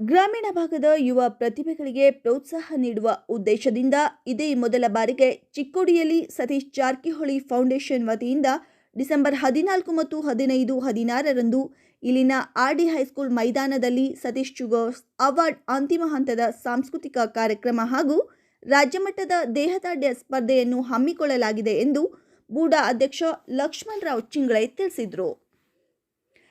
ಗ್ರಾಮೀಣ ಭಾಗದ ಯುವ ಪ್ರತಿಭೆಗಳಿಗೆ ಪ್ರೋತ್ಸಾಹ ನೀಡುವ ಉದ್ದೇಶದಿಂದ ಇದೇ ಮೊದಲ ಬಾರಿಗೆ ಚಿಕ್ಕೋಡಿಯಲ್ಲಿ ಸತೀಶ್ ಜಾರಕಿಹೊಳಿ ಫೌಂಡೇಶನ್ ವತಿಯಿಂದ ಡಿಸೆಂಬರ್ ಹದಿನಾಲ್ಕು ಮತ್ತು ಹದಿನೈದು ಹದಿನಾರರಂದು ಇಲ್ಲಿನ ಆರ್ಡಿ ಹೈಸ್ಕೂಲ್ ಮೈದಾನದಲ್ಲಿ ಸತೀಶ್ ಚುಗೋಸ್ ಅವಾರ್ಡ್ ಅಂತಿಮ ಹಂತದ ಸಾಂಸ್ಕೃತಿಕ ಕಾರ್ಯಕ್ರಮ ಹಾಗೂ ರಾಜ್ಯಮಟ್ಟದ ದೇಹದಾಢ್ಯ ಸ್ಪರ್ಧೆಯನ್ನು ಹಮ್ಮಿಕೊಳ್ಳಲಾಗಿದೆ ಎಂದು ಬೂಡಾ ಅಧ್ಯಕ್ಷ ಲಕ್ಷ್ಮಣರಾವ್ ಚಿಂಗ್ಳೆ ತಿಳಿಸಿದರು.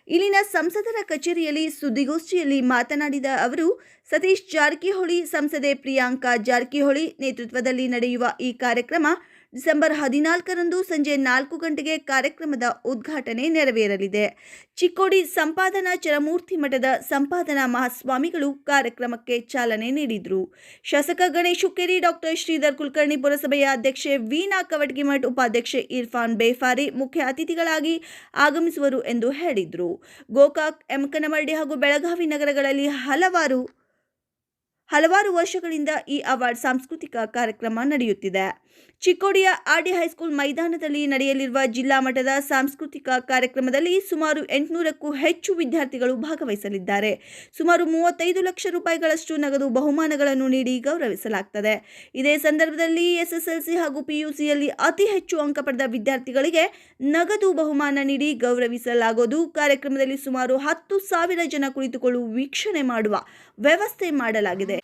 ಇಲ್ಲಿನ ಸಂಸದರ ಕಚೇರಿಯಲ್ಲಿ ಸುದ್ದಿಗೋಷ್ಠಿಯಲ್ಲಿ ಮಾತನಾಡಿದ ಅವರು, ಸತೀಶ್ ಜಾರಕಿಹೊಳಿ ಸಂಸದೆ ಪ್ರಿಯಾಂಕಾ ಜಾರಕಿಹೊಳಿ ನೇತೃತ್ವದಲ್ಲಿ ನಡೆಯುವ ಈ ಕಾರ್ಯಕ್ರಮ ಡಿಸೆಂಬರ್ ಹದಿನಾಲ್ಕರಂದು ಸಂಜೆ ನಾಲ್ಕು ಗಂಟೆಗೆ ಕಾರ್ಯಕ್ರಮದ ಉದ್ಘಾಟನೆ ನೆರವೇರಲಿದೆ. ಚಿಕ್ಕೋಡಿ ಸಂಪಾದನಾ ಚರಮೂರ್ತಿ ಮಠದ ಸಂಪಾದನಾ ಮಹಾಸ್ವಾಮಿಗಳು ಕಾರ್ಯಕ್ರಮಕ್ಕೆ ಚಾಲನೆ ನೀಡಿದರು. ಶಾಸಕ ಗಣೇಶ್ ಹುಕ್ಕೇರಿ ಡಾಕ್ಟರ್ ಶ್ರೀಧರ್ ಕುಲಕರ್ಣಿ ಪುರಸಭೆಯ ಅಧ್ಯಕ್ಷೆ ವೀಣಾ ಕವಟಗಿಮಠ್ ಉಪಾಧ್ಯಕ್ಷೆ ಇರ್ಫಾನ್ ಬೇಫಾರಿ ಮುಖ್ಯ ಅತಿಥಿಗಳಾಗಿ ಆಗಮಿಸುವರು ಎಂದು ಹೇಳಿದರು. ಗೋಕಾಕ್ ಎಮಕನಮರ್ಡಿ ಹಾಗೂ ಬೆಳಗಾವಿ ನಗರಗಳಲ್ಲಿ ಹಲವಾರು ಹಲವಾರು ವರ್ಷಗಳಿಂದ ಈ ಅವಾರ್ಡ್ ಸಾಂಸ್ಕೃತಿಕ ಕಾರ್ಯಕ್ರಮ ನಡೆಯುತ್ತಿದೆ. ಚಿಕ್ಕೋಡಿಯ ಆರ್ಡಿ ಹೈಸ್ಕೂಲ್ ಮೈದಾನದಲ್ಲಿ ನಡೆಯಲಿರುವ ಜಿಲ್ಲಾ ಮಟ್ಟದ ಸಾಂಸ್ಕೃತಿಕ ಕಾರ್ಯಕ್ರಮದಲ್ಲಿ ಸುಮಾರು ಎಂಟುನೂರಕ್ಕೂ ಹೆಚ್ಚು ವಿದ್ಯಾರ್ಥಿಗಳು ಭಾಗವಹಿಸಲಿದ್ದಾರೆ. ಸುಮಾರು ಮೂವತ್ತೈದು ಲಕ್ಷ ರೂಪಾಯಿಗಳಷ್ಟು ನಗದು ಬಹುಮಾನಗಳನ್ನು ನೀಡಿ ಗೌರವಿಸಲಾಗುತ್ತದೆ ಇದೇ ಸಂದರ್ಭದಲ್ಲಿ ಎಸ್ಎಸ್ಎಲ್ಸಿ ಹಾಗೂ ಪಿಯುಸಿಯಲ್ಲಿ ಅತಿ ಹೆಚ್ಚು ಅಂಕ ಪಡೆದ ವಿದ್ಯಾರ್ಥಿಗಳಿಗೆ ನಗದು ಬಹುಮಾನ ನೀಡಿ ಗೌರವಿಸಲಾಗುವುದು ಕಾರ್ಯಕ್ರಮದಲ್ಲಿ ಸುಮಾರು ಹತ್ತು ಸಾವಿರ ಜನ ಕುಳಿತುಕೊಳ್ಳುವ ವೀಕ್ಷಣೆ ಮಾಡುವ ವ್ಯವಸ್ಥೆ ಮಾಡಲಾಗಿದೆ.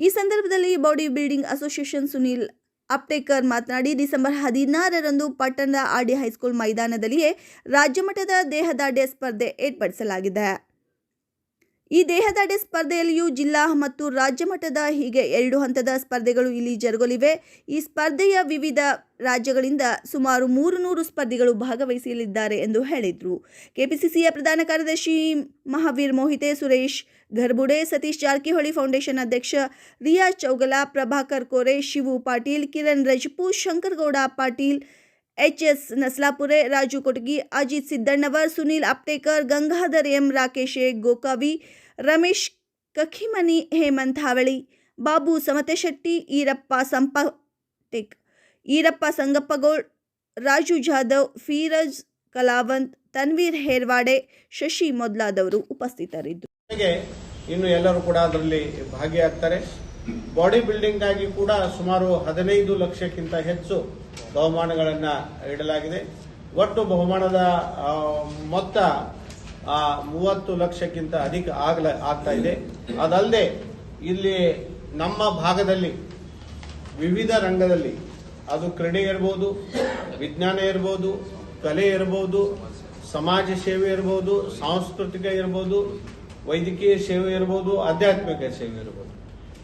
ಈ ಸಂದರ್ಭದಲ್ಲಿ body building association Sunil Aptekar ಮಾತನಾಡಿ, ಡಿಸೆಂಬರ್ ಹದಿನಾರರಂದು ಪಟ್ಟಣದ ಆರ್ಡಿ ಹೈಸ್ಕೂಲ್ ಮೈದಾನದಲ್ಲಿಯೇ ರಾಜ್ಯಮಟ್ಟದ ದೇಹದಾಢ್ಯ ಸ್ಪರ್ಧೆ ಏರ್ಪಡಿಸಲಾಗಿದೆ. ಈ ದೇಹದಾಡೆ ಸ್ಪರ್ಧೆಯಲ್ಲಿಯೂ ಜಿಲ್ಲಾ ಮತ್ತು ರಾಜ್ಯ ಮಟ್ಟದ ಹೀಗೆ ಎರಡು ಹಂತದ ಸ್ಪರ್ಧೆಗಳು ಇಲ್ಲಿ ಜರುಗಲಿವೆ. ಈ ಸ್ಪರ್ಧೆಯ ವಿವಿಧ ರಾಜ್ಯಗಳಿಂದ ಸುಮಾರು ಮೂರು ನೂರು ಸ್ಪರ್ಧಿಗಳು ಭಾಗವಹಿಸಲಿದ್ದಾರೆ ಎಂದು ಹೇಳಿದರು. ಕೆಪಿಸಿಸಿಯ ಪ್ರಧಾನ ಕಾರ್ಯದರ್ಶಿ ಮಹಾವೀರ್ ಮೋಹಿತೆ, ಸುರೇಶ್ ಗರ್ಬುಡೆ ಸತೀಶ್ ಜಾರಕಿಹೊಳಿ ಫೌಂಡೇಶನ್ ಅಧ್ಯಕ್ಷ Riya Chougala, Prabhakar Kore, Shivu Patil, Kiran Rajput Shankargouda Patil H S Naslapure Raju Kotagi Ajit Siddannavar, Sunil Aptekar, Gangadhar M Rakesh, Gokavi, Ramesh Kakhimani, Hemant Havali, Babu Samatesetti, Irappa ಸಂಪಟೆಕ್, Irappa Sangappagoud, Raju Jadhav, Firaj Kalawant, Tanveer Herwade, Shashi ಮೊದಲಾದವರು ಉಪಸ್ಥಿತರಿದ್ದರು. ಇನ್ನು ಎಲ್ಲರೂ ಕೂಡ ಅದರಲ್ಲಿ ಭಾಗಿಯಾಗ್ತಾರೆ. ಬಾಡಿ ಬಿಲ್ಡಿಂಗ್ ಆಗಿ ಕೂಡ ಸುಮಾರು ಹದಿನೈದು ಲಕ್ಷಕ್ಕಿಂತ ಹೆಚ್ಚು ಬಹುಮಾನಗಳನ್ನ ಇಡಲಾಗಿದೆ ಒಟ್ಟು ಬಹುಮಾನದ ಮೊತ್ತ ಮೂವತ್ತು ಲಕ್ಷಕ್ಕಿಂತ ಅಧಿಕ ಆಗ್ಲ, ಆಗ್ತಾ ಇದೆ. ಅದಲ್ಲದೆ ಇಲ್ಲಿ ನಮ್ಮ ಭಾಗದಲ್ಲಿ ವಿವಿಧ ರಂಗದಲ್ಲಿ ಅದು ಕ್ರೀಡೆ ಇರ್ಬೋದು, ವಿಜ್ಞಾನ ಇರ್ಬೋದು, ಕಲೆ ಇರ್ಬೋದು, ಸಮಾಜ ಸೇವೆ ಇರ್ಬೋದು, ಸಾಂಸ್ಕೃತಿಕ ಇರ್ಬೋದು, ವೈದ್ಯಕೀಯ ಸೇವೆ ಇರ್ಬೋದು, ಆಧ್ಯಾತ್ಮಿಕ ಸೇವೆ ಇರ್ಬೋದು.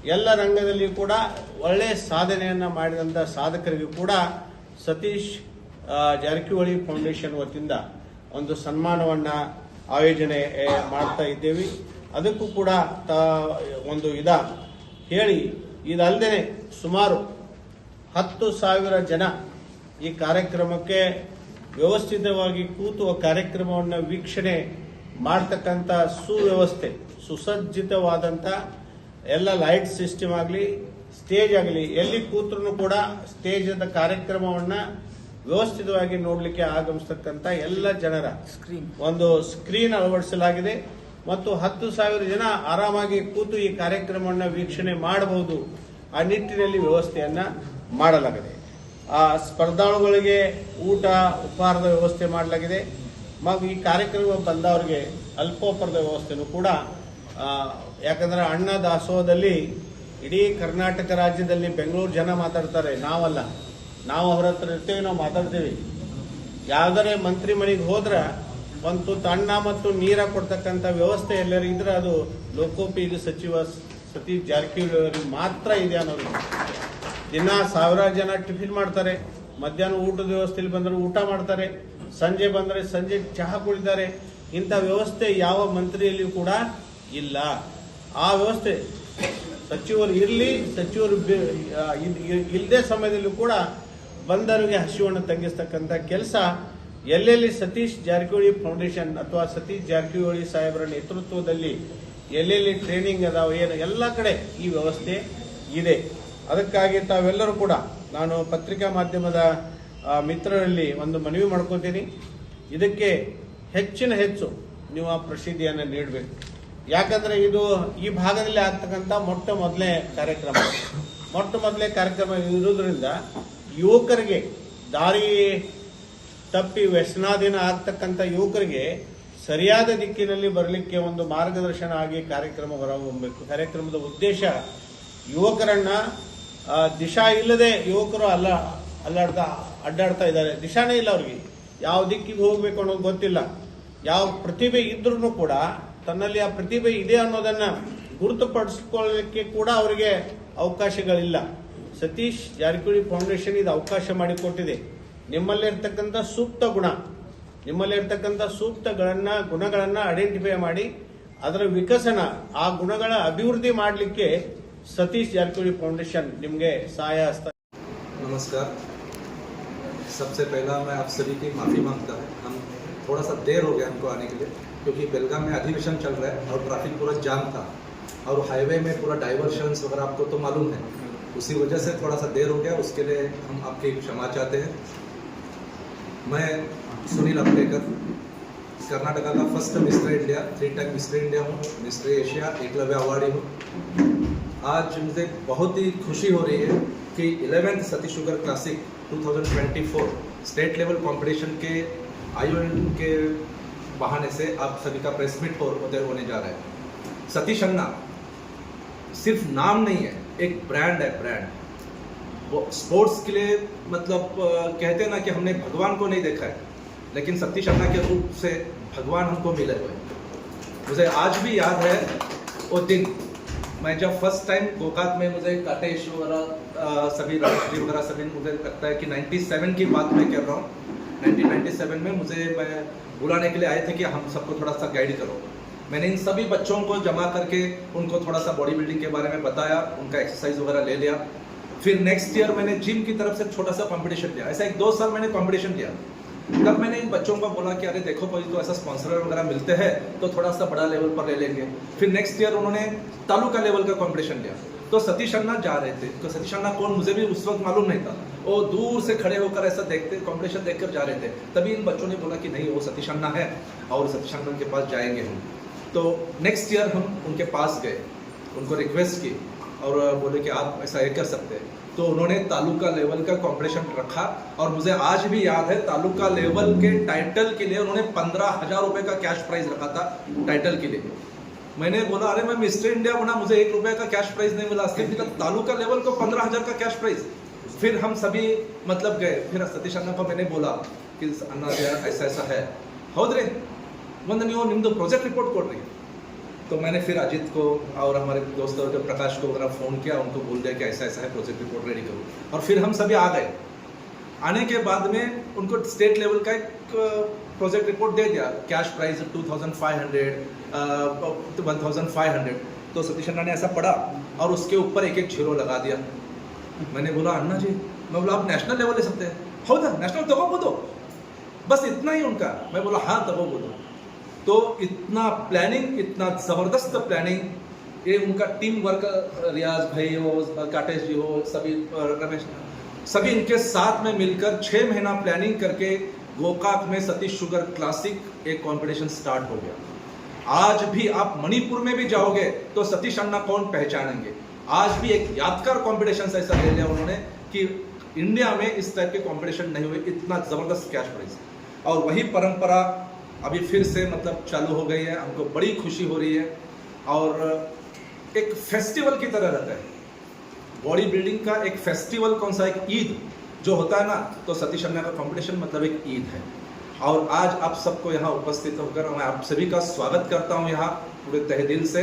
ಎಲ್ಲ ರಂಗದಲ್ಲಿ ಕೂಡ ಒಳ್ಳೆಯ ಸಾಧನೆಯನ್ನ ಮಾಡಿದಂಥ ಸಾಧಕರಿಗೂ ಕೂಡ ಸತೀಶ್ ಜಾರಕಿಹೊಳಿ ಫೌಂಡೇಶನ್ ವತಿಯಿಂದ ಒಂದು ಸನ್ಮಾನವನ್ನ ಆಯೋಜನೆ ಮಾಡ್ತಾ ಇದ್ದೇವೆ. ಅದಕ್ಕೂ ಕೂಡ ತ- ಒಂದು ಇದ ಹೇಳಿ ಇದಲ್ಲದೆ ಸುಮಾರು ಹತ್ತು ಸಾವಿರ ಜನ ಈ ಕಾರ್ಯಕ್ರಮಕ್ಕೆ ವ್ಯವಸ್ಥಿತವಾಗಿ ಕೂತು ಕಾರ್ಯಕ್ರಮವನ್ನು ವೀಕ್ಷಣೆ ಮಾಡ್ತಕ್ಕಂಥ ಸುವ್ಯವಸ್ಥೆ ಸುಸಜ್ಜಿತವಾದಂಥ ಎಲ್ಲ ಲೈಟ್ ಸಿಸ್ಟಮ್ ಆಗಲಿ ಸ್ಟೇಜ್ ಆಗಲಿ ಎಲ್ಲಿ ಕೂತ್ರು ಕೂಡ ಸ್ಟೇಜ್ ಕಾರ್ಯಕ್ರಮವನ್ನ ವ್ಯವಸ್ಥಿತವಾಗಿ ನೋಡಲಿಕ್ಕೆ ಆಗಮಿಸ್ತಕ್ಕಂಥ ಎಲ್ಲ ಜನರ ಸ್ಕ್ರೀನ್ ಒಂದು ಸ್ಕ್ರೀನ್ ಅಳವಡಿಸಲಾಗಿದೆ. ಮತ್ತು ಹತ್ತು ಸಾವಿರ ಜನ ಆರಾಮಾಗಿ ಕೂತು ಈ ಕಾರ್ಯಕ್ರಮವನ್ನು ವೀಕ್ಷಣೆ ಮಾಡಬಹುದು. ಆ ನಿಟ್ಟಿನಲ್ಲಿ ವ್ಯವಸ್ಥೆಯನ್ನ ಮಾಡಲಾಗಿದೆ. ಆ ಸ್ಪರ್ಧಾಳುಗಳಿಗೆ ಊಟ ಉಪಹಾರದ ವ್ಯವಸ್ಥೆ ಮಾಡಲಾಗಿದೆ. ಮತ್ತು ಈ ಕಾರ್ಯಕ್ರಮ ಬಂದವರಿಗೆ ಅಲ್ಪೋಪಾರದ ವ್ಯವಸ್ಥೆನೂ ಕೂಡ ಯಾಕಂದ್ರೆ ಅಣ್ಣ ದಾಸೋಹದಲ್ಲಿ ಇಡೀ ಕರ್ನಾಟಕ ರಾಜ್ಯದಲ್ಲಿ ಬೆಂಗಳೂರು ಜನ ಮಾತಾಡ್ತಾರೆ, ನಾವಲ್ಲ. ನಾವು ಅವ್ರ ಹತ್ರ ಇರ್ತೇವೆ, ನಾವು ಮಾತಾಡ್ತೇವೆ. ಯಾವ್ದಾರೇ ಮಂತ್ರಿ ಮನೆಗೆ ಹೋದ್ರೆ ಒಂದು ತಣ್ಣ ಮತ್ತು ನೀರ ಕೊಡ್ತಕ್ಕಂಥ ವ್ಯವಸ್ಥೆ ಎಲ್ಲರೂ ಇದ್ರೆ ಅದು ಲೋಕೋಪಯೋಗಿ ಸಚಿವ ಸತೀಶ್ ಜಾರಕಿಹೊಳಿ ಮಾತ್ರ ಇದೆ ಅನ್ನೋದು. ದಿನ ಸಾವಿರಾರು ಜನ ಟಿಫಿನ್ ಮಾಡ್ತಾರೆ. ಮಧ್ಯಾಹ್ನ ಊಟದ ವ್ಯವಸ್ಥೆಯಲ್ಲಿ ಬಂದ್ರೆ ಊಟ ಮಾಡ್ತಾರೆ. ಸಂಜೆ ಬಂದ್ರೆ ಸಂಜೆ ಚಹಾ ಕುಡಿತಾರೆ. ಇಂಥ ವ್ಯವಸ್ಥೆ ಯಾವ ಮಂತ್ರಿಯಲ್ಲಿಯೂ ಕೂಡ ಇಲ್ಲ. ಆ ವ್ಯವಸ್ಥೆ ಸಚಿವರು ಇರಲಿ, ಸಚಿವರು ಇಲ್ಲದೆ ಸಮಯದಲ್ಲೂ ಕೂಡ ಬಂದವರಿಗೆ ಹಸಿವನ್ನು ತಗ್ಗಿಸ್ತಕ್ಕಂಥ ಕೆಲಸ ಎಲ್ಲೆಲ್ಲಿ ಸತೀಶ್ ಜಾರಕಿಹೊಳಿ ಫೌಂಡೇಶನ್ ಅಥವಾ ಸತೀಶ್ ಜಾರಕಿಹೊಳಿ ಸಾಹೇಬರ ನೇತೃತ್ವದಲ್ಲಿ ಎಲ್ಲೆಲ್ಲಿ ಟ್ರೈನಿಂಗ್ ಅದಾವ, ಏನು, ಎಲ್ಲ ಕಡೆ ಈ ವ್ಯವಸ್ಥೆ ಇದೆ. ಅದಕ್ಕಾಗಿ ತಾವೆಲ್ಲರೂ ಕೂಡ ನಾನು ಪತ್ರಿಕಾ ಮಾಧ್ಯಮದ ಮಿತ್ರರಲ್ಲಿ ಒಂದು ಮನವಿ ಮಾಡ್ಕೋತೀನಿ. ಇದಕ್ಕೆ ಹೆಚ್ಚಿನ ಹೆಚ್ಚು ನೀವು ಆ ಪ್ರಸಿದ್ಧಿಯನ್ನು ನೀಡಬೇಕು. ಯಾಕಂದ್ರೆ ಇದು ಈ ಭಾಗದಲ್ಲಿ ಆಗ್ತಕ್ಕಂಥ ಮೊಟ್ಟ ಮೊದಲೇ ಕಾರ್ಯಕ್ರಮ. ಮೊಟ್ಟ ಮೊದಲೇ ಕಾರ್ಯಕ್ರಮ ಇರೋದ್ರಿಂದ ಯುವಕರಿಗೆ ದಾರಿ ತಪ್ಪಿ ವ್ಯಸನಾಧೀನ ಆಗ್ತಕ್ಕಂಥ ಯುವಕರಿಗೆ ಸರಿಯಾದ ದಿಕ್ಕಿನಲ್ಲಿ ಬರಲಿಕ್ಕೆ ಒಂದು ಮಾರ್ಗದರ್ಶನ ಆಗಿ ಕಾರ್ಯಕ್ರಮ ಹೊರಹೊಮ್ಮಬೇಕು. ಕಾರ್ಯಕ್ರಮದ ಉದ್ದೇಶ ಯುವಕರನ್ನ ದಿಶಾ ಇಲ್ಲದೆ ಯುವಕರು ಅಲ್ಲ, ಅಲ್ಲಾಡ್ತಾ, ಅಡ್ಡಾಡ್ತಾ ಇದ್ದಾರೆ. ದಿಶಾನೇ ಇಲ್ಲ ಅವ್ರಿಗೆ. ಯಾವ ದಿಕ್ಕಿಗೆ ಹೋಗಬೇಕು ಅನ್ನೋದು ಗೊತ್ತಿಲ್ಲ. ಯಾವ ಪ್ರತಿಭೆ ಇದ್ರೂ ಕೂಡ ತನ್ನಲ್ಲಿ ಆ ಪ್ರತಿಭೆ ಇದೆ ಅನ್ನೋದನ್ನ ಗುರುತುಪಡಿಸ್ಕೊಳ್ಳಲಿಕ್ಕೆ ಕೂಡ ಅವರಿಗೆ ಅವಕಾಶಗಳಿಲ್ಲ ಸತೀಶ್ ಜಾರಕಿಹೊಳಿ ಫೌಂಡೇಶನ್ ಇದು ಅವಕಾಶ ಮಾಡಿಕೊಟ್ಟಿದೆ ನಿಮ್ಮಲ್ಲಿರ್ತಕ್ಕಂಥ ಸೂಕ್ತ ಗುಣ ನಿಮ್ಮಲ್ಲಿರ್ತಕ್ಕಂಥ ಸೂಕ್ತಗಳನ್ನ ಗುಣಗಳನ್ನ ಐಡೆಂಟಿಫೈ ಮಾಡಿ ಅದರ ವಿಕಸನ ಆ ಗುಣಗಳ ಅಭಿವೃದ್ಧಿ ಮಾಡಲಿಕ್ಕೆ ಸತೀಶ್ ಜಾರಕಿಹೊಳಿ ಫೌಂಡೇಶನ್ ನಿಮಗೆ ಸಹಾಯ ಹಸ್ತ नमस्कार सबसे पहला मैं आप सभी की माफ़ी मांगता हूँ हम थोड़ा सा देर हो गया हमको आने के लिए क्योंकि बेलगाम में अधिवेशन चल रहा है और ट्रैफ़िक पूरा जाम था और हाईवे में पूरा डाइवर्शंस वगैरह आपको तो मालूम है। उसी वजह से थोड़ा सा देर हो गया, उसके लिए हम आपकी क्षमा चाहते हैं। मैं सुनील अपटेकर कर्नाटका का first Mister India three time Mister India हूँ, मिस्टर एशिया, एकलव्य अवार्डी हूँ। आज मुझे बहुत ही खुशी हो रही है कि 11th Satish sugar classic 2024 state level competition के आयोजन के बहाने से आप सभी का प्रेस मीट हो, होते होने जा रहा है। सतीश अन्ना सिर्फ़ नाम नहीं है एक ब्रांड है ब्रांड वो स्पोर्ट्स के लिए मतलब कहते हैं ना कि हमने भगवान को नहीं देखा है लेकिन सतीश अन्ना के रूप से भगवान हमको मिले हुए मुझे आज भी याद है वो दिन मैं जब फ़र्स्ट टाइम गोकाक में मुझे काटेश वगैरह सभी राष्ट्रीय वगैरह सभी मुझे लगता है कि 97 की बात मैं कर रहा हूँ। 1997 में मुझे मैं बुलाने के लिए आए थे कि हम सबको थोड़ा सा गाइड करो। मैंने इन सभी बच्चों को जमा करके उनको थोड़ा सा बॉडी बिल्डिंग के बारे में बताया, उनका एक्सरसाइज वगैरह ले लिया। फिर नेक्स्ट ईयर मैंने जिम की तरफ़ से छोटा सा कॉम्पिटिशन लिया ऐसा एक दो साल मैंने कंपटीशन लिया तब मैंने इन बच्चों को बोला कि अरे देखो कोई तो ऐसा स्पॉन्सर वगैरह मिलते हैं तो थोड़ा सा बड़ा लेवल पर ले लेंगे। फिर नेक्स्ट ईयर उन्होंने तालुका लेवल का कॉम्पिटिशन लिया। तो सतीश अन्ना जा रहे थे। तो सतीश अन्ना कौन? मुझे भी उस वक्त मालूम नहीं था। वो दूर से खड़े होकर ऐसा देखते कंपटीशन देखकर जा रहे थे। तभी इन बच्चों ने बोला कि नहीं, वो सतीश अन्ना है और सतीश अन्ना के पास जाएँगे हम। तो नेक्स्ट ईयर हम उनके पास गए, उनको रिक्वेस्ट की और बोले कि आप ऐसा ये कर सकते हैं। तो उन्होंने तालुका लेवल का कॉम्पिटिशन रखा और मुझे आज भी याद है, तालुका लेवल के टाइटल के लिए उन्होंने पंद्रह हज़ार रुपए का कैश प्राइज रखा था टाइटल के लिए। मैंने बोला, अरे मैं मिस्टर इंडिया बना, मुझे एक रुपए का कैश प्राइज नहीं मिला। सिर्फ़ तालुका लेवल को पंद्रह हज़ार का कैश प्राइज फिर हम सभी मतलब गए। फिर सतीश अन्ना को मैंने बोला कि, अन्ना यार ऐसा ऐसा है ಹೌದ್ರಿ ಒಂದು ನೀವು प्रोजेक्ट रिपोर्ट कोड रही तो मैंने फिर अजित को और हमारे दोस्त और प्रकाश को वगैरह फ़ोन किया, उनको बोल दिया कि ऐसा ऐसा है, प्रोजेक्ट रिपोर्ट रेडी करो। और फिर हम सभी आ गए। आने के बाद में उनको स्टेट लेवल का एक प्रोजेक्ट रिपोर्ट दे दिया। Cash price two thousand five hundred one thousand five hundred तो सतीश अन्ना ने ऐसा पढ़ा और उसके ऊपर एक एक झीरो लगा दिया। मैंने बोला, अन्ना जी, मैं बोला, आप नेशनल लेवल ले सकते हैं। हो नेशनल तबो को दो बस इतना ही उनका। मैं बोला हाँ तबो बोलो। तो इतना प्लानिंग इतना ज़बरदस्त प्लानिंग ये उनका टीम वर्क रियाज भाई हो, काटेश जी हो, सभी, रमेश, सभी इनके साथ में मिलकर छः महीना प्लानिंग करके गोकाक में सतीश शुगर क्लासिक एक कॉम्पिटिशन स्टार्ट हो गया। आज भी आप मणिपुर में भी जाओगे तो सतीश अन्ना कौन पहचानेंगे? आज भी एक यादगार कंपटीशन ऐसा ले लिया उन्होंने कि इंडिया में इस टाइप के कॉम्पिटिशन नहीं हुए, इतना ज़बरदस्त कैश प्राइज और वही परंपरा अभी फिर से मतलब चालू हो गई है, हमको बड़ी खुशी हो रही है। और एक फेस्टिवल की तरह रहता है। बॉडी बिल्डिंग का एक फेस्टिवल कौन सा एक ईद जो होता है ना तो सतीश अन्ना का कंपटीशन मतलब एक ईद है। और आज आप सबको यहाँ उपस्थित होकर मैं आप सभी का स्वागत करता हूँ यहाँ पूरे तहे दिल से।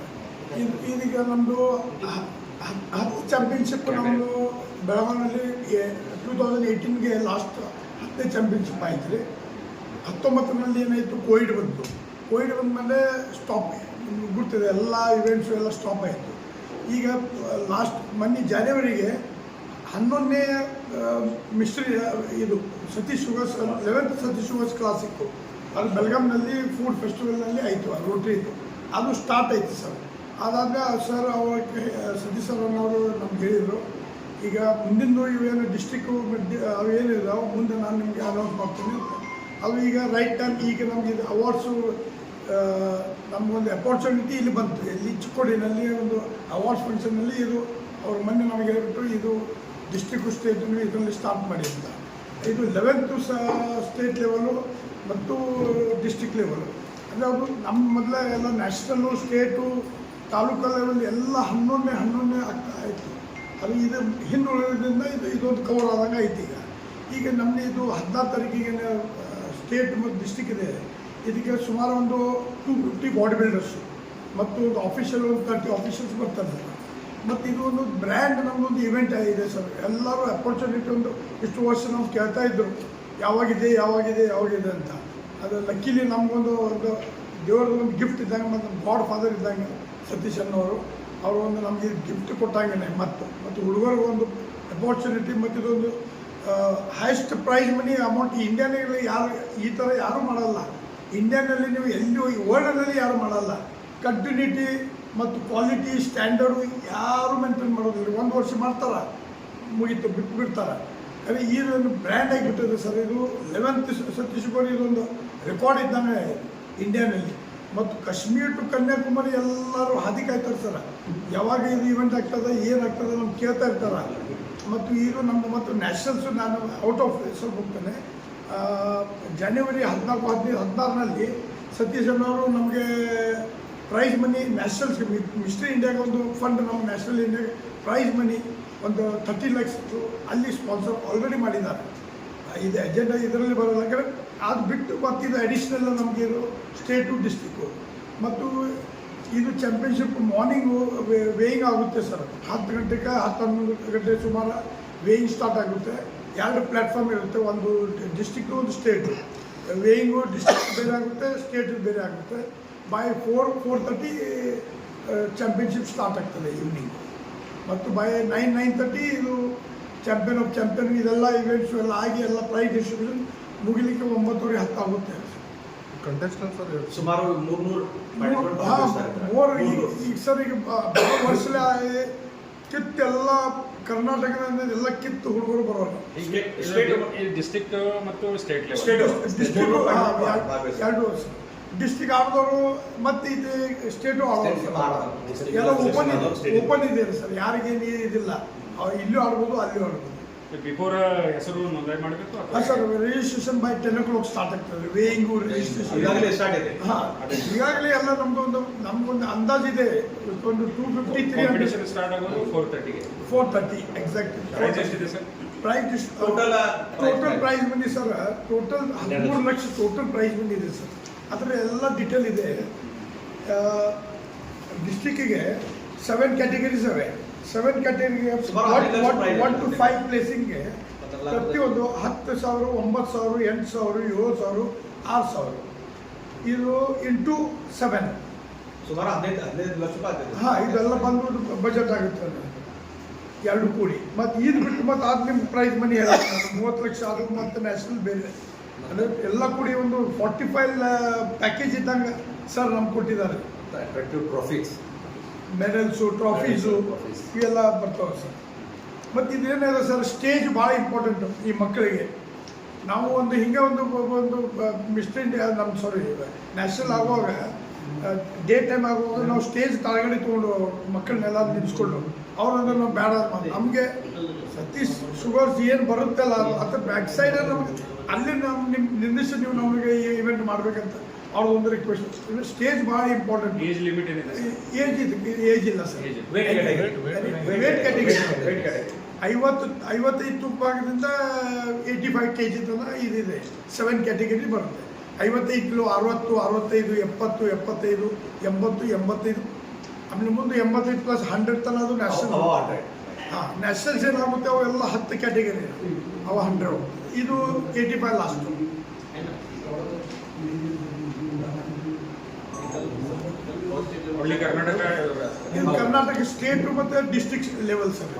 ಇದೀಗ ನಮ್ಮದು ಹತ್ತು ಚಾಂಪಿಯನ್ಶಿಪ್ ನಮ್ಮದು ಬೆಳಗಾವಿನಲ್ಲಿ ಟೂ ತೌಸಂಡ್ ಏಯ್ಟೀನ್ಗೆ ಲಾಸ್ಟ್ ಹತ್ತನೇ ಚಾಂಪಿಯನ್ಶಿಪ್ ಆಯ್ತು ರೀ ಹತ್ತೊಂಬತ್ತರಲ್ಲಿ ಏನಾಯಿತು? ಕೋವಿಡ್ ಬಂತು. ಕೋವಿಡ್ ಬಂದಮೇಲೆ ಸ್ಟಾಪ್ ನಿಮ್ಗೆ ಗೊತ್ತಿದೆ, ಎಲ್ಲ ಇವೆಂಟ್ಸು ಎಲ್ಲ ಸ್ಟಾಪ್ ಆಯಿತು. ಈಗ ಲಾಸ್ಟ್ ಮೊನ್ನೆ ಜಾನ್ವರಿಗೆ ಹನ್ನೊಂದನೇ ಮಿಸ್ಟ್ರಿ ಇದು Satish sugars eleventh Satish sugars classic ಅದು ಬೆಳಗಾಂನಲ್ಲಿ ಫುಡ್ ಫೆಸ್ಟಿವಲ್ನಲ್ಲಿ ಆಯಿತು, ಅದು ರೋಟ್ರಿದು ಅದು ಸ್ಟಾರ್ಟ್ ಆಯಿತು ಸರ್. ಅದಾದ್ಮೇಲೆ ಸರ್, ಅವಕ್ಕೆ ಸತೀಶ್ ಅನ್ನೋರು ನಮ್ಗೆ ಹೇಳಿದರು. ಈಗ ಮುಂದಿನ ಇವೇನು ಡಿಸ್ಟಿಕ್ಕು ಅವೇನಿದಾವೆ ಮುಂದೆ ನಾನು ನಿಮಗೆ ಅನೌನ್ಸ್ ಮಾಡ್ತೀನಿ. ಅದು ಈಗ ರೈಟ್ ಟೈಮ್ ಈಗ ನಮಗೆ ಇದು ಅವಾರ್ಡ್ಸು ನಮಗೊಂದು ಅಪಾರ್ಚುನಿಟಿ ಇಲ್ಲಿ ಬಂತು. ಇಲ್ಲಿ ಚಿಕ್ಕೋಡಿನಲ್ಲಿ ಒಂದು ಅವಾರ್ಡ್ಸ್ ಫಂಕ್ಷನ್ನಲ್ಲಿ ಇದು ಅವರು ಮೊನ್ನೆ ನಮಗೆ ಹೇಳ್ಬಿಟ್ಟು ಇದು ಡಿಸ್ಟಿಕ್ ಸ್ಟೇಟನ್ನು ಇದರಲ್ಲಿ ಸ್ಟಾರ್ಟ್ ಮಾಡಿ ಅಂತ. ಇದು ಲೆವೆಂತು ಸ ಸ್ಟೇಟ್ ಲೆವೆಲು ಮತ್ತು ಡಿಸ್ಟಿಕ್ ಲೆವೆಲು ಅಂದರೆ ಅದು ನಮ್ಮ ಮೊದಲೇ ಎಲ್ಲ ನ್ಯಾಷನಲ್ಲು ಸ್ಟೇಟು ತಾಲೂಕು ಲೆವೆಲ್ ಎಲ್ಲ ಹನ್ನೊಂದನೇ ಹನ್ನೊಂದನೇ ಆಗ್ತಾ ಆಯಿತು ಅದು ಇದು ಹಿಂದುಳಿದ್ರಿಂದ ಇದು ಇದೊಂದು ಕವರ್ ಆದಂಗೆ ಐತಿ ಈಗ. ಈಗ ನಮ್ಮದು ಇದು ಹದಿನಾರು ತಾರೀಕಿಗೆ ಸ್ಟೇಟ್ ಮತ್ತು ಡಿಸ್ಟಿಕ್ ಇದೆ. ಇದಕ್ಕೆ ಸುಮಾರು ಒಂದು ಟೂ ಫಿಫ್ಟಿ ಬಾಡಿ ಬಿಲ್ಡರ್ಸು ಮತ್ತು ಒಂದು ಆಫೀಷಿಯಲ್ ಒಂದು ತರ್ಟಿ ಆಫೀಷಿಯಲ್ಸ್ ಬರ್ತಾರೆ ಮತ್ತು ಇದು ಒಂದು ಬ್ರ್ಯಾಂಡ್ ನಮ್ಮದೊಂದು ಇವೆಂಟ್ ಆಗಿದೆ ಸರ್. ಎಲ್ಲರೂ ಅಪರ್ಚುನಿಟಿ ಒಂದು ಇಷ್ಟು ವರ್ಷ ನಾವು ಕೇಳ್ತಾ ಇದ್ದರು ಯಾವಾಗಿದೆ ಯಾವಾಗಿದೆ ಯಾವಾಗಿದೆ ಅಂತ. ಅದು ಲಕ್ಕಿಲಿ ನಮಗೊಂದು ಒಂದು ದೇವ್ರದ್ದು ಒಂದು ಗಿಫ್ಟ್ ಇದ್ದಂಗೆ ಮತ್ತು ನಮ್ಮ ಗಾಡ್ ಫಾದರ್ ಇದ್ದಂಗೆ ಸತೀಶ್ ಅನ್ನೋರು ಅವರು ಒಂದು ನಮಗೆ ಗಿಫ್ಟ್ ಕೊಟ್ಟಂಗೆ ಮತ್ತು. ಮತ್ತು ಹುಡುಗರಿಗೂ ಒಂದು ಅಪಾರ್ಚುನಿಟಿ ಮತ್ತು ಇದೊಂದು ಹೈಯೆಸ್ಟ್ ಪ್ರೈಸ್ ಮನಿ ಅಮೌಂಟ್ ಇಂಡಿಯಾನಲ್ಲಿ ಯಾರು, ಈ ಥರ ಯಾರೂ ಮಾಡಲ್ಲ. ಇಂಡಿಯಾನಲ್ಲಿ ನೀವು ಎಲ್ಲಿ ವರ್ಲ್ಡ್ನಲ್ಲಿ ಯಾರು ಮಾಡಲ್ಲ. ಕಂಟಿನ್ಯೂಟಿ ಮತ್ತು ಕ್ವಾಲಿಟಿ ಸ್ಟ್ಯಾಂಡರ್ಡು ಯಾರು ಮೇಂಟೈನ್ ಮಾಡೋದಿಲ್ಲ. ಒಂದು ವರ್ಷ ಮಾಡ್ತಾರೆ, ಮುಗೀತು ಬಿಟ್ಟು ಬಿಡ್ತಾರೆ. ಅದೇ ಒಂದು ಬ್ರ್ಯಾಂಡ್ ಆಗಿಬಿಟ್ಟಿದೆ ಸರ್. ಇದು ಲೆವೆಂತ್ ಸತೀಶ್ ಗೌರಿ ಇದೊಂದು ರೆಕಾರ್ಡ್ ಇದ್ದಾನೆ ಇಂಡಿಯಾನಲ್ಲಿ ಮತ್ತು ಕಾಶ್ಮೀರ್ ಟು ಕನ್ಯಾಕುಮಾರಿ ಎಲ್ಲರೂ ಹಾದಿ ಕಾಯ್ತಾರೆ ಸರ್ ಯಾವಾಗ ಇದು ಇವೆಂಟ್ ಆಗ್ತದೆ ಏನಾಗ್ತದೆ ನಮ್ಗೆ ಕೇಳ್ತಾ ಇರ್ತಾರೆ. ಮತ್ತು ಈಗ ನಮ್ಮ ಮತ್ತು ನ್ಯಾಷನಲ್ಸು ನಾನು ಔಟ್ ಆಫ್ ಹೆಸರು ಹೋಗ್ತೇನೆ. ಜನವರಿ ಹದಿನಾಲ್ಕು, ಹದಿನೈದು, ಹದಿನಾರರಲ್ಲಿ ಸತೀಶ್ ಅಣ್ಣವರು ನಮಗೆ ಪ್ರೈಸ್ ಮನಿ ನ್ಯಾಷನಲ್ಸ್ ಮಿಸ್ಟ್ರಿ ಇಂಡಿಯಾಗೆ ಒಂದು ಫಂಡ್ ನಮ್ಮ ನ್ಯಾಷನಲ್ ಇಂಡಿಯಾಗೆ ಪ್ರೈಸ್ ಮನಿ ಒಂದು ಥರ್ಟಿ ಲ್ಯಾಕ್ಸ್ ಅಲ್ಲಿ ಸ್ಪಾನ್ಸರ್ ಆಲ್ರೆಡಿ ಮಾಡಿದ್ದಾರೆ. ಇದು ಅಜೆಂಡಾ ಇದರಲ್ಲಿ ಬರೋಲ್ಲ ಯಾಕಂದರೆ ಅದು ಬಿಟ್ಟು ಮತ್ತಿದು ಅಡಿಷ್ನಲ್ ನಮಗೆ ಇದು ಸ್ಟೇಟು ಡಿಸ್ಟಿಕ್ಕು ಮತ್ತು ಇದು ಚಾಂಪಿಯನ್ಶಿಪ್ ಮಾರ್ನಿಂಗು ವೇಯಿಂಗ್ ಆಗುತ್ತೆ ಸರ್. ಹತ್ತು ಗಂಟೆಗೆ ಹತ್ತು ಹನ್ನೊಂದು ಗಂಟೆ ಸುಮಾರು ವೇಯಿಂಗ್ ಸ್ಟಾರ್ಟ್ ಆಗುತ್ತೆ. ಎರಡು ಪ್ಲ್ಯಾಟ್ಫಾರ್ಮ್ ಇರುತ್ತೆ, ಒಂದು ಡಿಸ್ಟಿಕ್ಕು ಒಂದು ಸ್ಟೇಟು ವೇಯಿಂಗು ಡಿಸ್ಟಿಕ್ ಬೇರೆ ಆಗುತ್ತೆ ಸ್ಟೇಟ್ ಬೇರೆ ಆಗುತ್ತೆ. By four four thirty championship start ಆಗ್ತದೆ ಈವ್ನಿಂಗ್ ಮತ್ತು ಬೈ ನೈನ್ ನೈನ್ ತರ್ಟಿ ಇದು ಚಾಂಪಿಯನ್ ಆಫ್ ಚಾಂಪಿಯನ್ ಇದೆಲ್ಲ ಇವೆಂಟ್ಸು ಎಲ್ಲ ಆಗಿ ಎಲ್ಲ ಪ್ರೈಸ್ ಡಿಸ್ಟ್ರಿಬ್ಯೂಷನ್ ಮುಗಿಲಿಕ್ಕೆ ಒಂಬತ್ತುವರೆ ಹತ್ತಾಗುತ್ತೆ. ಕಂಟೆಸ್ಟೆಂಟ್ ಸರ್ ಸುಮಾರು ಮೂರ್ನೂರು ಮೂರು ಈಗ ಈಗ ಸರ್ ಈಗ ವರ್ಷಲೇ ಕಿತ್ತೆಲ್ಲ ಕರ್ನಾಟಕದಿಂದ ಎಲ್ಲ ಕಿತ್ತು ಹುಡುಗರು ಬರೋರು. ಡಿಸ್ಟ್ರಿಕ್ಟ್ ಮತ್ತು ಸ್ಟೇಟ್. ಡಿಸ್ಟಿಕ್. ಎರಡು ವರ್ಷ. ಡಿಸ್ಟಿಕ್ ಆಡಿದವರು ಮತ್ತೆ ಇದು ಸ್ಟೇಟು ಆಡೋರು. State ಎಲ್ಲ ಓಪನ್ ಇದೆ. ಓಪನ್ ಇದೆ ಸರ್. ಯಾರಿಗೇನು ಇದಿಲ್ಲ. ಇಲ್ಲೂ ಆಡ್ಬೋದು ಅಲ್ಲೂ ಆಡ್ಬೋದು. ಬಿಫೋರ್ ಹೆಸರು ನೋಂದಣಿ ಮಾಡಬೇಕು ಹಾಂ sir registration by ten o'clock start ಆಗ್ತದೆ. ವೇಯಿಂಗು ರಿಜಿಸ್ಟ್ರೇಷನ್ ಈಗಾಗಲೇ ಸ್ಟಾರ್ಟ್ ಇದೆ. ಹಾಂ ಈಗಾಗಲೇ ಎಲ್ಲ ನಮ್ದು ಒಂದು ನಮ್ಗೊಂದು ಅಂದಾಜಿದೆ ಒಂದು two fifty three hundred start ಆಗೋದು ಫೋರ್ ತರ್ಟಿಗೆ ಫೋರ್ ತರ್ಟಿ ಎಕ್ಸಾಕ್ಟ್ ಪ್ರೈಸ್ ಎಷ್ಟಿದೆ sir price uh, total price ಬಂದಿ ಸರ್ ಟೋಟಲ್ ಹದಿಮೂರು ಲಕ್ಷ. ಟೋಟಲ್ ಪ್ರೈಸ್ ಬಂದಿದೆ ಸರ್ ಅದರ ಎಲ್ಲ ಡಿಟೇಲ್ ಇದೆ. ಡಿಸ್ಟಿಕ್ಕಿಗೆ ಸೆವೆನ್ ಕ್ಯಾಟಗರೀಸ್ ಅವೆ seven category one two. Five ಪ್ಲೇಸಿಂಗ್ಗೆ ಪ್ರತಿಯೊಂದು ಹತ್ತು ಸಾವಿರ ಒಂಬತ್ತು ಸಾವಿರ ಎಂಟು ಸಾವಿರ ಏಳು ಸಾವಿರ ಆರು ಸಾವಿರ. ಇದು ಇಂಟು ಸೆವೆನ್ ಸುಮಾರು ಹದಿನೈದು ಹದಿನೈದು ಲಕ್ಷ ರೂಪಾಯಿ ಹಾಂ ಇದೆಲ್ಲ ಬಂದು ಬಜೆಟ್ ಆಗುತ್ತೆ ಅದು. ಎರಡು ಕೂಡಿ. ಮತ್ತು ಇದು ಬಿಟ್ಟು ಮತ್ತು ಅದು ನಿಮ್ಮ ಪ್ರೈಸ್ ಮನಿ ಮೂವತ್ತು ಲಕ್ಷ ಅದು ಮತ್ತು ನ್ಯಾಷನಲ್ ಬೇರೆ. ಅಂದರೆ ಎಲ್ಲ ಕೂಡಿ ಒಂದು ಫಾರ್ಟಿ ಫೈವ್ ಪ್ಯಾಕೇಜ್ ಇದ್ದಂಗೆ ಸರ್ ನಮ್ಗೆ ಕೊಟ್ಟಿದ್ದಾರೆ. Attractive trophies medals trophies. ಇವೆಲ್ಲ ಬರ್ತಾವೆ ಸರ್. ಮತ್ತು ಇದೇನಿದೆ ಸರ್ ಸ್ಟೇಜ್ ಭಾಳ ಇಂಪಾರ್ಟೆಂಟು ಈ ಮಕ್ಕಳಿಗೆ. ನಾವು ಒಂದು ಹಿಂಗೆ ಒಂದು ಒಂದು ಮಿಸ್ಟರ್ ಇಂಡಿಯಾ ನಮ್ಮ ಸಾರಿ ನ್ಯಾಷನಲ್ ಆಗುವಾಗ ಡೇ ಟೈಮ್ ಆಗುವಾಗ ನಾವು ಸ್ಟೇಜ್ ತಳಗಡೆ ತೊಗೊಂಡು ಮಕ್ಕಳನ್ನೆಲ್ಲ ನಿಲ್ಲಿಸ್ಕೊಂಡು ಅವ್ರನ್ನ ನಾವು ಬೇಡ ನಮಗೆ ಸತೀಶ್ ಶುಗರ್ಸ್ ಏನು ಬರುತ್ತಲ್ಲ ಅದು ಬ್ಯಾಕ್ ಸೈಡ್ ನಮಗೆ ಅಲ್ಲಿ ನಾವು ನಿಮ್ಮ ನಿಂದಿಸಿ ನೀವು ನಮಗೆ ಈ ಇವೆಂಟ್ ಮಾಡಬೇಕಂತ. ಅವ್ರದ್ದೊಂದು ರಿಕ್ವೆಸ್ಟ್ ಸ್ಟೇಜ್ ಭಾಳ ಇಂಪಾರ್ಟೆಂಟ್ ಏಜ್ ಲಿಮಿಟ್ ಏನಿದೆ ಏಜ್ ಇದೆ ಏಜ್ ಇಲ್ಲ ಸರ್. Weight category. ಐವತ್ತು ಐವತ್ತೈದು ತುಪ್ಪದಿಂದ ಏಯ್ಟಿ ಫೈವ್ ಕೆ ಜಿ ತನಕ ಇದಿದೆ. ಸೆವೆನ್ ಕ್ಯಾಟಗರಿ ಬರುತ್ತೆ. ಐವತ್ತೈದು ಕಿಲೋ ಅರವತ್ತು ಅರವತ್ತೈದು ಎಪ್ಪತ್ತು ಎಪ್ಪತ್ತೈದು ಎಂಬತ್ತು ಎಂಬತ್ತೈದು. ಆಮೇಲೆ ಮುಂದೆ ಎಂಬತ್ತೈದು ಪ್ಲಸ್ ಹಂಡ್ರೆಡ್ ತನಕ ಅದು ನ್ಯಾಷನಲ್ ಹಾಂ ನ್ಯಾಷನಲ್ಸ್ ಏನಾಗುತ್ತೆ ಅವೆಲ್ಲ ಹತ್ತು ಕ್ಯಾಟಗರಿ ಅವ ಹಂಡ್ರೆಡ್ ಇದು ಏಯ್ಟಿ ಫೈವ್ ಲಾಸ್ಟು ಕರ್ನಾಟಕ ಇದು ಕರ್ನಾಟಕ ಸ್ಟೇಟ್ ಮತ್ತು ಡಿಸ್ಟಿಕ್ ಲೆವೆಲ್ ಸರ್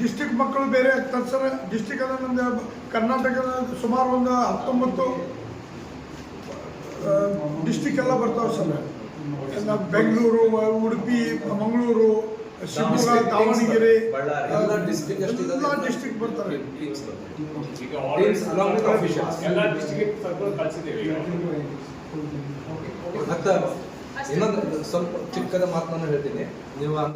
ಡಿಸ್ಟಿಕ್ ಮಕ್ಕಳು ಬೇರೆ ತರ್ಸರ ಸರ್ ಡಿಸ್ಟಿಕ್ ಅಂದ್ರೆ ನಮ್ದು ಕರ್ನಾಟಕದ ಸುಮಾರು ಒಂದು ಹತ್ತೊಂಬತ್ತು ಡಿಸ್ಟಿಕ್ ಎಲ್ಲ ಬರ್ತಾವೆ ಸರ್. ಬೆಂಗಳೂರು ಉಡುಪಿ ಮಂಗಳೂರು ಶಿವಮೊಗ್ಗ ದಾವಣಗೆರೆ ಬಳ್ಳಾರಿ ಎಲ್ಲ ಡಿಸ್ಟಿಕ್ ಬರ್ತಾರೆ. ಎಲ್ಲ ಕಳಿಸಿದ್ದೀವಿ ಇನ್ನೊಂದು ಸ್ವಲ್ಪ ಚಿಕ್ಕದ ಮಾತನ್ನು ಹೇಳ್ತೀನಿ. ನೀವು